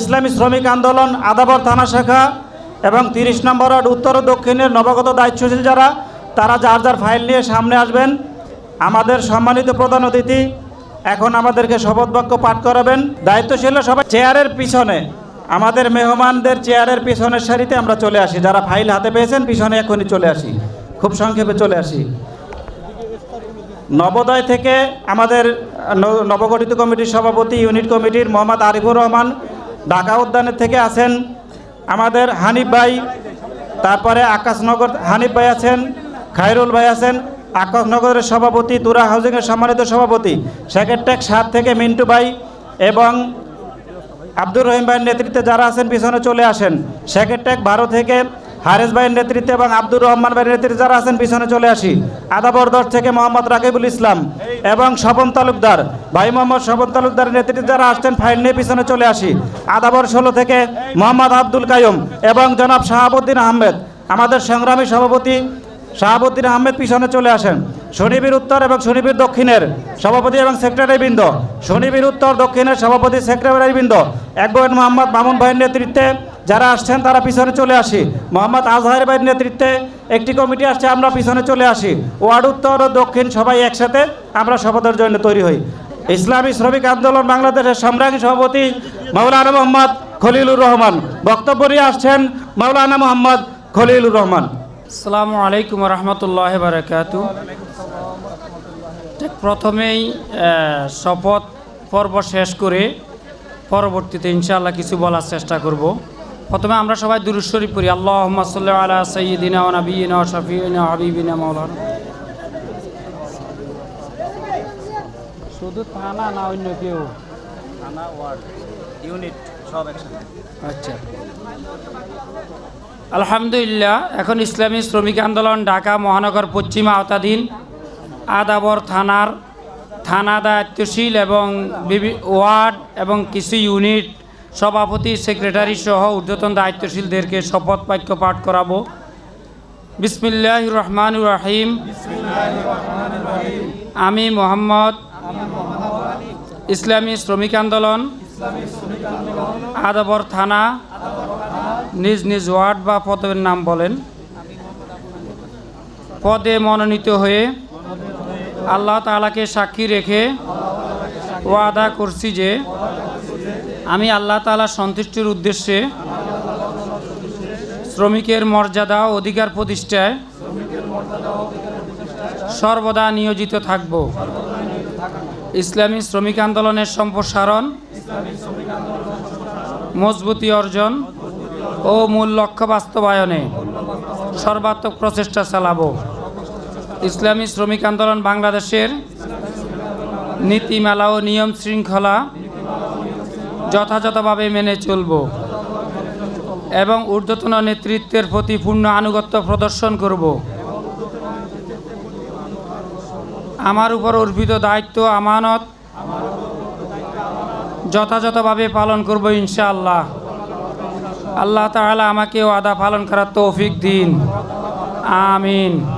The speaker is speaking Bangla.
ইসলামী শ্রমিক আন্দোলন, আদাবর থানা শাখা এবং তিরিশ নম্বর ওয়ার্ড উত্তর ও দক্ষিণের নবাগত দায়িত্বশীল যারা, তারা যার যার ফাইল নিয়ে সামনে আসবেন। আমাদের সম্মানিত প্রধান অতিথি এখন আমাদেরকে শপথ বাক্য পাঠ করাবেন। দায়িত্বশীল সবাই চেয়ারের পিছনে। আমাদের মেহমানদের চেয়ারের পিছনের সারিতে আমরা চলে আসি। যারা ফাইল হাতে পেয়েছেন, পিছনে এখনই চলে আসি। খুব সংক্ষেপে চলে আসি। নবোদয় থেকে আমাদের নবগঠিত কমিটির সভাপতি, ইউনিট কমিটির মোহাম্মদ আরিফুর রহমান ঢাকা উদ্যানের থেকে আছেন আমাদের হানিফ ভাই, তারপরে আকাশনগর, হানিফ ভাই আছেন, খায়রুল ভাই আছেন, আকাশনগরের সভাপতি, তুরা হাউজিংয়ের সম্মানিত সভাপতি, সেক্রেটারি সাত থেকে মিন্টু ভাই এবং আব্দুর রহিম ভাইয়ের নেতৃত্বে যারা আছেন, পিছনে চলে আসেন। সেক্রেটারি বারো থেকে হারেস ভাইয়ের নেতৃত্বে এবং আব্দুর রহমান ভাইয়ের নেতৃত্বে যারা আছেন, পিছনে চলে আসি। আদাবরদর থেকে মোহাম্মদ রাকিবুল ইসলাম এবং স্বপন তালুকদার। ভাই মোহাম্মদ স্বপন তালুকদারের নেতৃত্বে যারা আসছেন, ফাইল নিয়ে পিছনে চলে আসি। আদাবর ষোলো থেকে মোহাম্মদ আব্দুল কায়ুম এবং জনাব শাহাবুদ্দিন আহমেদ। আমাদের সংগ্রামী সভাপতি শাহাবুদ্দিন আহমেদ পিছনে চলে আসেন। শনিবীর উত্তর এবং শনিবীর দক্ষিণের সভাপতি এবং সেক্রেটারি বৃন্দ শনিবীর উত্তর, দক্ষিণের সভাপতি সেক্রেটারি বৃন্দ অ্যাডভোকেট মোহাম্মদ মামুন ভাইয়ের নেতৃত্বে যারা আসছেন, তারা পিছনে চলে আসি। মোহাম্মদ আজহার ভাইয়ের নেতৃত্বে একটি কমিটি আসছে, আমরা পিছনে চলে আসি। ওয়ার্ড উত্তর ও দক্ষিণ সবাই একসাথে আমরা শপথের জন্য তৈরি হই। ইসলামী শ্রমিক আন্দোলন বাংলাদেশের সংগ্রামী সভাপতি মাওলানা মোহাম্মদ খলিলুর রহমান। বক্তব্য নিয়ে আসছেন মাওলানা মোহাম্মদ খলিলুর রহমান। আসসালামু আলাইকুম রহমতুল্লাহ প্রথমেই শপথ পর্ব শেষ করে পরবর্তীতে ইনশাআল্লাহ কিছু বলার চেষ্টা করব। প্রথমে আমরা সবাই দুরুশ্বরী পড়ি। আল্লাহ সাল্লাহ আলা সঈদিনা ও নবীনা ও শফিনা হাবিবিনা মৌলানা শুধু থানা না অন্য কেউ? থানা ওয়ার্ড ইউনিট সব একসাথে। আচ্ছা। আলহামদুলিল্লাহ এখন ইসলামী শ্রমিক আন্দোলন ঢাকা মহানগর পশ্চিম আওতাধীন আদাবর থানার থানা দায়িত্বশীল এবং ওয়ার্ড এবং কিছু ইউনিট সভাপতি, সেক্রেটারি সহ ঊর্ধ্বতন দায়িত্বশীলদেরকে শপথ বাক্য পাঠ করাবো। বিসমিল্লাহ রহমান রাহিম। আমি মোহাম্মদ ইসলামী শ্রমিক আন্দোলন, আদাবর থানা, নিজ নিজ ওয়ার্ড বা পদের নাম বলেন। পদে মনোনীত হয়ে আল্লাহ তালাকে সাক্ষী রেখে ওয়াদা করছি যে আমি আল্লাহ তাআলা সন্তুষ্টির উদ্দেশ্যে শ্রমিকের মর্যাদা অধিকার প্রতিষ্ঠায় সর্বদা নিয়োজিত থাকব। ইসলামী শ্রমিক আন্দোলনের সম্প্রসারণ, মজবুতি অর্জন ও মূল লক্ষ্য বাস্তবায়নে সর্বাত্মক প্রচেষ্টা চালাবো। ইসলামী শ্রমিক আন্দোলন বাংলাদেশের নীতিমালা ও নিয়ম শৃঙ্খলা যথাযথভাবে মেনে চলব এবং ঊর্ধ্বতন নেতৃত্বের প্রতি পূর্ণ আনুগত্য প্রদর্শন করব। আমার উপর অর্পিত দায়িত্ব, আমানত যথাযথভাবে পালন করব ইনশাআল্লাহ। আল্লাহ তাআলা আমাকে ওয়াদা পালন করার তৌফিক দিন। আমিন।